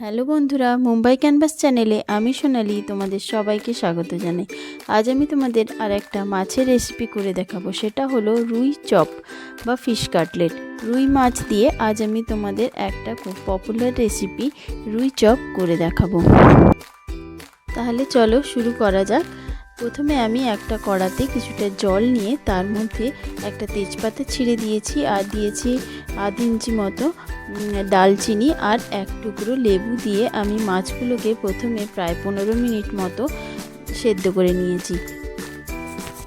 Hello বন্ধুরা, Mumbai canvas চ্যানেলে আমি সোনালি তোমাদের সবাইকে স্বাগত জানাই। আজ আমি তোমাদের আর একটা মাছের রেসিপি করে দেখাবো, সেটা হলো রুই চপ বা ফিশ কাটলেট রুই মাছ দিয়ে আজ আমি তোমাদের একটা খুব পপুলার রেসিপি রুই চপ করে দেখাবো। তাহলে চলো শুরু করা যাক। প্রথমে আমি একটা কড়াতে কিছুটা জল নিয়ে তার মধ্যে একটা তেজপাতা ছিঁড়ে দিয়েছি আর দিয়েছি আধ ইঞ্চি মতো ডালচিনি আর এক টুকরো লেবু দিয়ে আমি মাছগুলোকে প্রথমে প্রায় পনেরো মিনিট মতো সেদ্ধ করে নিয়েছি।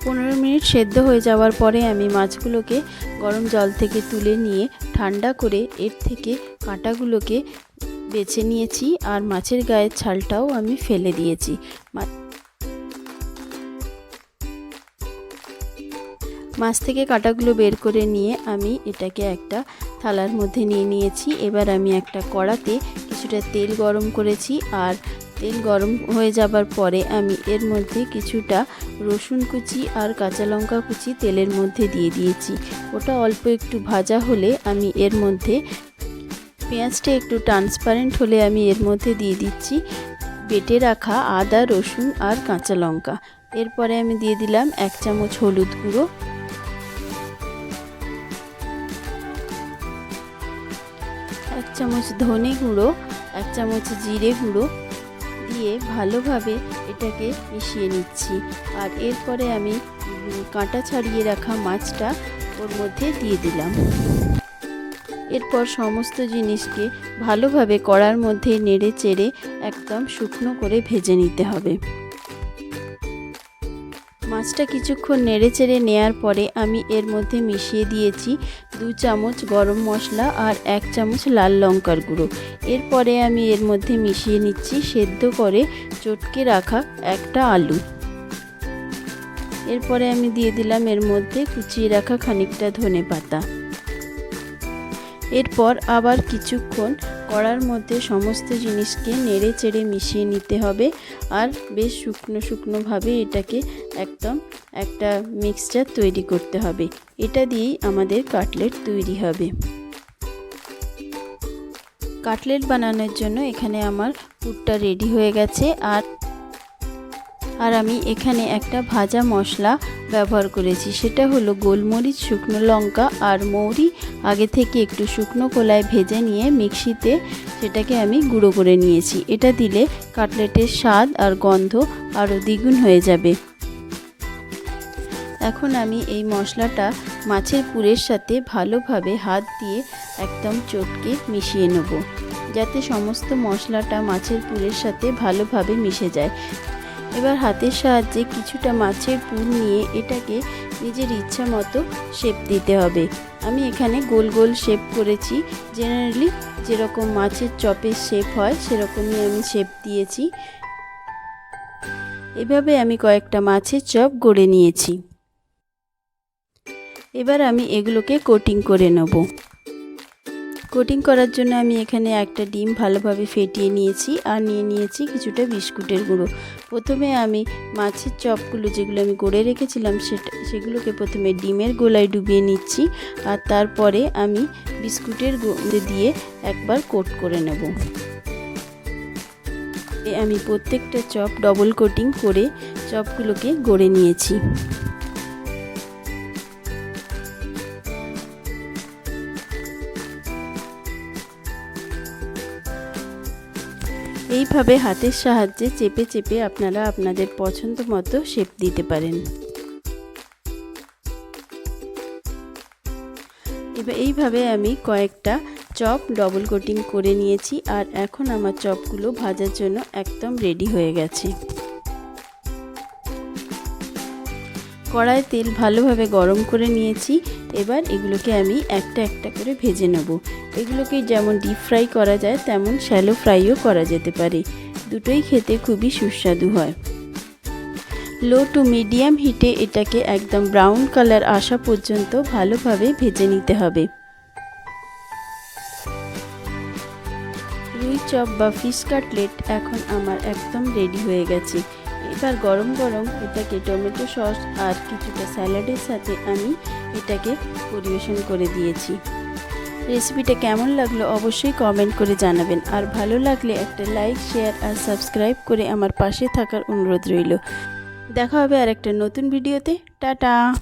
পনেরো মিনিট সেদ্ধ হয়ে যাওয়ার পরে আমি মাছগুলোকে গরম জল থেকে তুলে নিয়ে ঠান্ডা করে এর থেকে কাঁটাগুলোকে বেছে নিয়েছি আর মাছের গায়ের ছালটাও আমি ফেলে দিয়েছি। মাছ থেকে কাঁটাগুলো বের করে নিয়ে আমি এটাকে একটা থালার মধ্যে নিয়ে নিয়েছি। এবার আমি একটা কড়াতে কিছুটা তেল গরম করেছি আর তেল গরম হয়ে যাবার পরে আমি এর মধ্যে কিছুটা রসুন কুচি আর কাঁচা লঙ্কা কুচি তেলের মধ্যে দিয়ে দিয়েছি। ওটা অল্প একটু ভাজা হলে আমি এর মধ্যে পেঁয়াজটা একটু ট্রান্সপারেন্ট হলে আমি এর মধ্যে দিয়ে দিচ্ছি বেটে রাখা আদা, রসুন আর কাঁচা লঙ্কা। এরপরে আমি দিয়ে দিলাম এক চামচ হলুদ গুঁড়ো। এক চামচ ধনে গুঁড়ো, এক চামচ জিরে গুঁড়ো দিয়ে ভালোভাবে এটাকে মিশিয়ে নিচ্ছি। আর এরপরে আমি কাঁটা ছাড়িয়ে রাখা মাছটা ওর মধ্যে দিয়ে দিলাম। এরপর সমস্ত জিনিসকে ভালোভাবে কড়ার মধ্যে নেড়ে চেড়ে একদম শুকনো করে ভেজে নিতে হবে। মাছটা কিছুক্ষণ নেড়ে চেড়ে নেওয়ার পরে আমি এর মধ্যে মিশিয়ে দিয়েছি দু চামচ গরম মশলা আর এক চামচ লাল লঙ্কার গুঁড়ো। এরপরে আমি এর মধ্যে মিশিয়ে নিচ্ছি সেদ্ধ করে চটকে রাখা একটা আলু। এরপরে আমি দিয়ে দিলাম এর মধ্যে কুচিয়ে রাখা খানিকটা ধনে পাতা এরপর আবার কিছুক্ষণ কড়ার মধ্যে সমস্ত জিনিসকে নেড়ে চেড়ে মিশিয়ে নিতে হবে আর বেশ শুকনো শুকনোভাবে এটাকে একদম একটা মিক্সচার তৈরি করতে হবে। এটা দিয়েই আমাদের কাটলেট তৈরি হবে। কাটলেট বানানোর জন্য এখানে আমার পুরটা রেডি হয়ে গেছে আর আর আমি এখানে একটা ভাজা মশলা ব্যবহার করেছি। সেটা হলো গোলমরিচ, শুকনো লঙ্কা আর মৌরি আগে থেকে একটু শুকনো কলায় ভেজে নিয়ে মিক্সিতে সেটাকে আমি গুঁড়ো করে নিয়েছি। এটা দিলে কাটলেটের স্বাদ আর গন্ধ আরও দ্বিগুণ হয়ে যাবে। এখন আমি এই মশলাটা মাছের পুরের সাথে ভালোভাবে হাত দিয়ে একদম চটকে মিশিয়ে নেব, যাতে সমস্ত মশলাটা মাছের পুরের সাথে ভালোভাবে মিশে যায়। এবার হাতের সাহায্যে কিছুটা মাছের পুর নিয়ে এটাকে নিজের ইচ্ছা মতো শেপ দিতে হবে। আমি এখানে গোল গোল শেপ করেছি। জেনারেলি যেরকম মাছের চপের শেপ হয়, সেরকমই আমি শেপ দিয়েছি। এভাবে আমি কয়েকটা মাছের চপ গড়ে নিয়েছি। এবার আমি এগুলোকে কোটিং করে নেব। কোটিং করার জন্য আমি এখানে একটা ডিম ভালোভাবে ফেটিয়ে নিয়েছি আর নিয়ে নিয়েছি কিছুটা বিস্কুটের গুঁড়ো। প্রথমে আমি মাছের চপগুলো যেগুলো আমি গড়ে রেখেছিলাম সেটা, সেগুলোকে প্রথমে ডিমের গোলায় ডুবিয়ে নিচ্ছি আর তারপরে আমি বিস্কুটের দিয়ে একবার কোট করে নেব। আমি প্রত্যেকটা চপ ডবল কোটিং করে চপগুলোকে গড়ে নিয়েছি। এইভাবে হাতের সাহায্যে চেপে চেপে আপনারা আপনাদের পছন্দ মতো শেপ দিতে পারেন। এবার এইভাবে আমি কয়েকটা চপ ডবল কোটিং করে নিয়েছি আর এখন আমার চপগুলো ভাজার জন্য একদম রেডি হয়ে গেছে। কড়ায় তেল ভালোভাবে গরম করে নিয়েছি। এবার এগুলোকে আমি একটা একটা করে ভেজে নেব। এগুলোকে যেমন ডিপ ফ্রাই করা যায়, তেমন শ্যালো ফ্রাইও করা যেতে পারে। দুটোই খেতে খুবই সুস্বাদু হয়। লো টু মিডিয়াম হিটে এটাকে একদম ব্রাউন কালার আসা পর্যন্ত ভালোভাবে ভেজে নিতে হবে। রুই চপ বা ফিশ কাটলেট এখন আমার একদম রেডি হয়ে গেছে। এবার গরম গরম এটাকে টমেটো সস আর কিছুটা স্যালাডের সাথে আমি এটাকে পরিবেশন করে দিয়েছি। রেসিপিটা কেমন লাগল অবশ্যই কমেন্ট করে জানাবেন। আর ভালো লাগলে একটা লাইক শেয়ার আর সাবস্ক্রাইব করে আমার পাশে থাকার অনুরোধ রইল। দেখা হবে আর একটা নতুন ভিডিওতে টাটা!